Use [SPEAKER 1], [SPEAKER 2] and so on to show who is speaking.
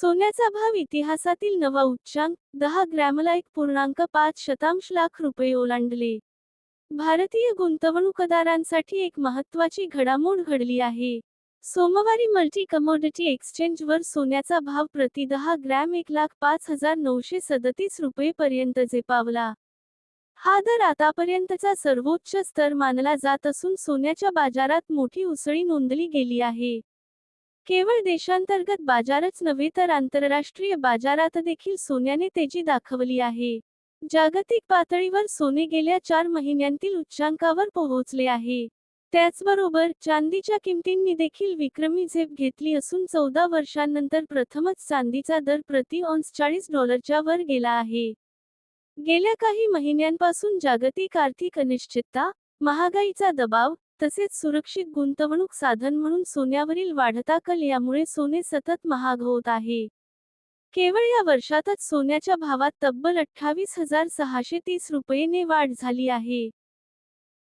[SPEAKER 1] सोन्याचा भाव इतिहासातील नवा उच्चांक दहा ग्रॅमला एक पूर्णांक पाच शतांश लाख रुपये ओलांडले. भारतीय गुंतवणूकदारांसाठी एक महत्त्वाची घडामोड घडली आहे. सोमवारी मल्टी कमोडिटी एक्सचेंजवर सोन्याचा भाव प्रति दहा ग्रॅम एक लाख पाच हजार नऊशे सदतीस रुपये पर्यंत झेपावला. हा दर आतापर्यंतचा सर्वोच्च स्तर मानला जात असून सोन्याच्या बाजारात मोठी उसळी नोंदली गेली आहे. केवळ देशांतर्गत बाजारच नव्हे तर आंतरराष्ट्रीय बाजारात देखील सोन्याने तेजी दाखवली आहे. जागतिक पातळीवर सोने गेल्या चार महिन्यांतील उच्चांकावर पोहोचले आहे. त्याचबरोबर चांदीच्या किमतींनी देखील विक्रमी झेप घेतली असून चौदा वर्षांनंतर प्रथमच चांदीचा दर प्रति ऑन्स चाळीस डॉलरच्या वर गेला आहे. गेल्या काही महिन्यांपासून जागतिक आर्थिक अनिश्चितता महागाईचा दबाव तसेच सुरक्षित गुंतवणूक साधन म्हणून सोन्यावरील वाढता कल यामुळे सोने सतत महाग होत आहे. केवळ या वर्षातच सोन्याच्या भावात तब्बल अठ्ठावीस हजार सहाशे तीस रुपयेने वाढ झाली आहे.